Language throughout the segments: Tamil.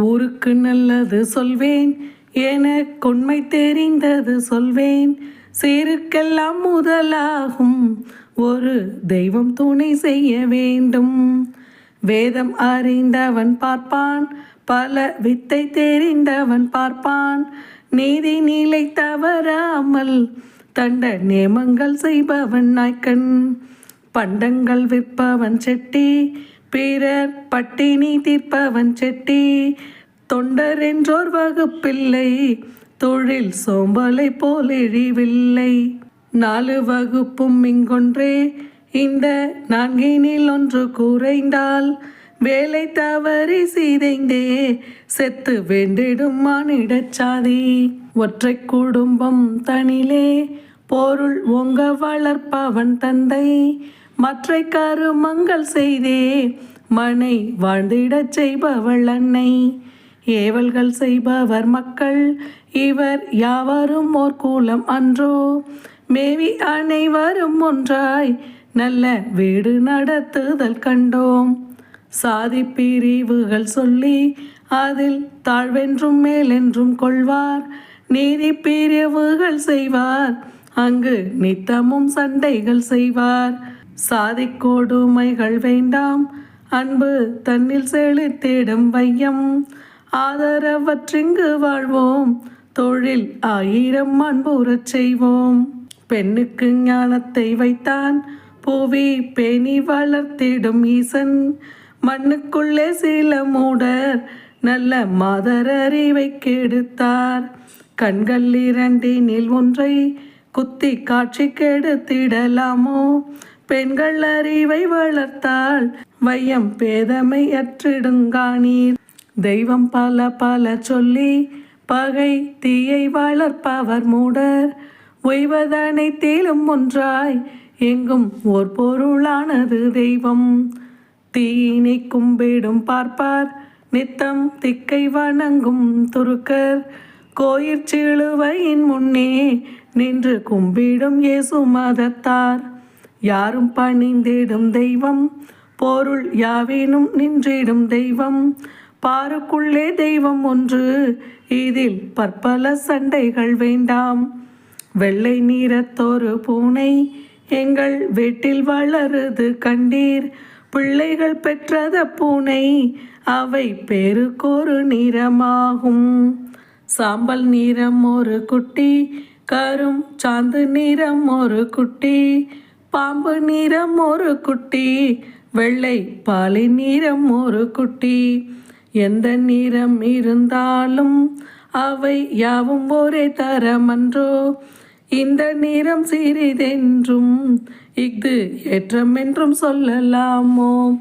ஊருக்கு நல்லது சொல்வேன். என கொண்மை தெரிந்தது சொல்வேன். சீருக்கெல்லாம் முதலாகும். ஒரு தெய்வம் துணை செய்ய வேண்டும். வேதம் அறிந்தவன் பார்ப்பான். பல வித்தை தெரிந்தவன் பார்ப்பான். நீதி நிலை தவறாமல் தண்ட நேமங்கள் செய்பவன் நாய்க்கன் பண்டங்கள் விற்பவன் செட்டி. பிறர் பட்டினி தீர்ப்பவன் செட்டி. தொண்டர் என்றோர் வகுப்பில்லை. தொழில் சோம்பலை போல் எழிவில்லை நாலு வகுப்பும் இங்கொன்றே. இந்த நான்கினில் ஒன்று குறைந்தால் வேலை தவறி சீதைந்தே. செத்து வேண்டிடும் மானிடச்சாதி ஒற்றை குடும்பம் தனிலே. பொருள் ஒங்க வளர்ப்பவன் தந்தை. மற்றை கருமங்கள் செய்தே. மனை வாழ்ந்திடச் செய்பவள் அன்னை. ஏவல்கள் செய்பவர் மக்கள் இவர் யாவரும் ஓர் கூலம் அன்றோ? மேவி அனைவரும் ஒன்றாய் நல்ல வீடு நடத்துதல் கண்டோம். சாதி பிரிவுகள் சொல்லி அதில் தாழ்வென்றும் மேலென்றும் கொள்வார். நீதி பிரிவுகள் செய்வார். அங்கு நித்தமும் சண்டைகள் செய்வார். சாதி கொடுமைகள் வேண்டாம். அன்பு தன்னில் செழித்திடும் வையம். ஆதரவற்றிங்கு வாழ்வோம். தொழில் ஆயிரம் அன்புறச் செய்வோம். பெண்ணுக்கு ஞானத்தை வைத்தான் புவி பேணி வளர்த்திடும் ஈசன். மண்ணுக்குள்ளே சில மூடர் நல்ல மாதர் அறிவை கெடுத்தார். கண்கள் இரண்டினில் ஒன்றை குத்தி காட்சி கெடுத்திடலாமோ? பெண்கள் அறிவை வளர்த்தால் வையம் பேதமை அற்றிடுங்கானீர் தெய்வம் பல பல சொல்லி பகை தீயை வளர்ப்பவர் மூடர். ஒய்வதனை ஒய்வதனைத்தேலும் ஒன்றாய் எங்கும் ஓர் பொருளானது தெய்வம். தீயினை கும்பிடும் பார்ப்பார் நித்தம் திக்கை வணங்கும் துருக்கர். கோயிற் சிலுவையின் முன்னே நின்று கும்பிடும் இயேசு மதத்தார். யாரும் பணிந்திடும் தெய்வம் பொருள் யாவேனும் நின்றிடும் தெய்வம். பாருக்குள்ளே தெய்வம் ஒன்று. இதில் பற்பல சண்டைகள் வேண்டாம். வெள்ளை நீரத்தோரு பூனை எங்கள் வீட்டில் வளருது கண்டீர். பிள்ளைகள் பெற்றத பூனை அவை பேருக்கொரு நிறமாகும் சாம்பல் நிறம் ஒரு குட்டி கரும் சாந்து நிறம் ஒரு குட்டி பாம்பு நிறம் ஒரு குட்டி வெள்ளை பாலி நிறம் ஒரு குட்டி. எந்த நிறம் இருந்தாலும் அவை யாவும் ஒரே தரமன்றோ? இந்த நிறம் சிறிதென்றும் இஃது ஏற்றம் என்றும் சொல்லலாமோ?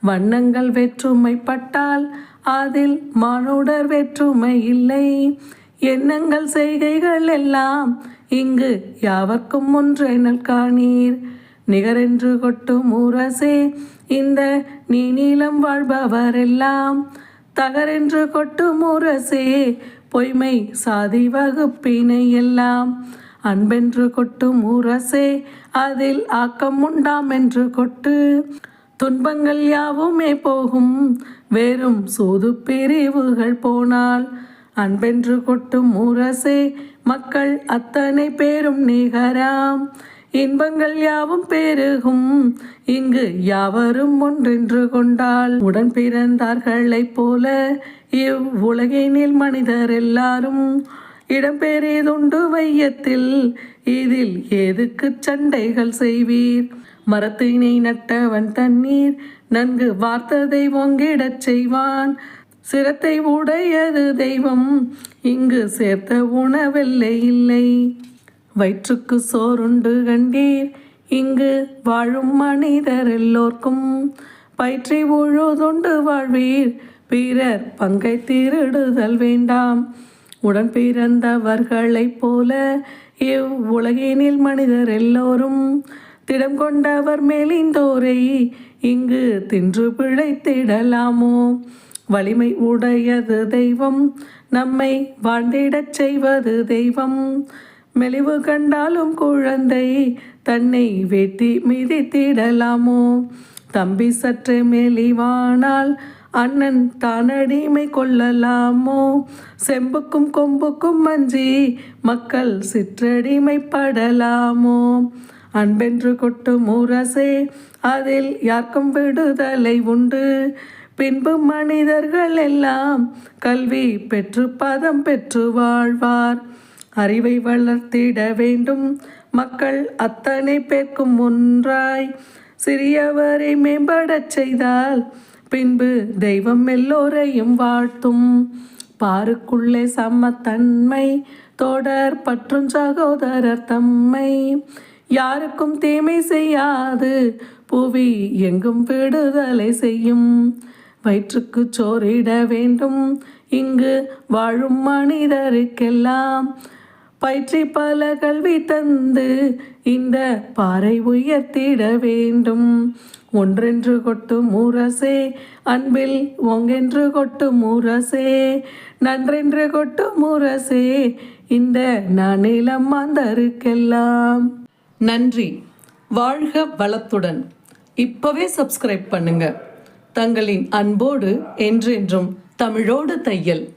வண்ணங்கள் வெற்றுமைப்பட்டால் அதில் மானுடர் வெற்றுமை இல்லை. எண்ணங்கள் செய்கைகள் எல்லாம் இங்கு யாவர்க்கும் ஒன்றெனல் காணீர். நிகரென்று கொட்டும் ஊரசே இந்த நீ நீளம் வாழ்பவரெல்லாம் தகரென்று கொட்டும் முரசே பொய்மை சாதி வகுப்பினை எல்லாம். அன்பென்று கொட்டும் முரசே அதில் ஆக்கம் உண்டாம் என்று கொட்டு. துன்பங்கள் யாவுமே போகும் வேறும் சூது பிரிவுகள் போனால். அன்பென்று கொட்டும் முரசே மக்கள் அத்தனை பேரும் நிகராம். இன்பங்கள் யாவும் பெருகும். இங்கு யாவரும் ஒன்றென்று கொண்டால் உடன் பிறந்தார்களைப் போல இவ்வுலகினில் மனிதர் எல்லாரும் இடம்பெரியதுண்டு வையத்தில். இதில் எதுக்கு சண்டைகள் செய்வீர்? மரத்தினை நட்டவன் தண்ணீர் நன்கு வார்த்ததை ஒங்கிடச் செய்வான். சிரத்தை உடையது தெய்வம் இங்கு சேர்த்த உணவெல்லை இல்லை. வயிற்றுக்கு சோறுண்டு கண்டீர். இங்கு வாழும் மனிதர் எல்லோர்க்கும் பயிற்றை உழுதுண்டு வாழ்வீர். பிறர் பங்கை திருடுதல் வேண்டாம். உடன் பிறந்தவர்களைப் போல இவ்வுலகினில் மனிதர் எல்லோரும் திடம் கொண்டவர் மேலிந்தோரை இங்கு தின்று பிழைத்திடலாமோ? வலிமை உடையது தெய்வம். நம்மை வாழ்ந்திடச் செய்வது தெய்வம். மெலிவு கண்டாலும் குழந்தை தன்னை வெட்டி மிதித்திடலாமோ? தம்பி சற்று மெலிவானால் அண்ணன் தானடிமை கொள்ளலாமோ? செம்புக்கும் கொம்புக்கும் மஞ்சி மக்கள் சிற்றடிமைப்படலாமோ? அன்பென்று கொட்டும் முரசே அதில் யாருக்கும் விடுதலை உண்டு. பின்பு மனிதர்கள் எல்லாம் கல்வி பெற்று பதம் பெற்று வாழ்வார். அறிவை வளர்த்திட வேண்டும். மக்கள் அத்தனை பேர்க்கும் ஒன்றாய் சிறியவரை மேம்படச் செய்தால் பின்பு தெய்வம் எல்லோரையும் வாழ்த்தும். பாருக்குள்ளே சமத்தன்மை தொடர் பற்றும் சகோதரர் தம்மை. யாருக்கும் தீமை செய்யாது புவி எங்கும் விடுதலை செய்யும். வயிற்றுக்கு சோறிட வேண்டும் இங்கு வாழும் மனிதருக்கெல்லாம் பயிற்சி பல கல்வி தந்து இந்த பாறை உயர்த்திட வேண்டும். ஒன்றென்று கொட்டு முரசே அன்பில் ஒங்கென்று கொட்டு முரசே நன்றென்று கொட்டு முரசே இந்த நானிலம் மாந்தருக்கெல்லாம். நன்றி. வாழ்க வளத்துடன். இப்பவே சப்ஸ்கிரைப் பண்ணுங்க. தங்களின் அன்போடு என்றென்றும் தமிழோடு தையல்.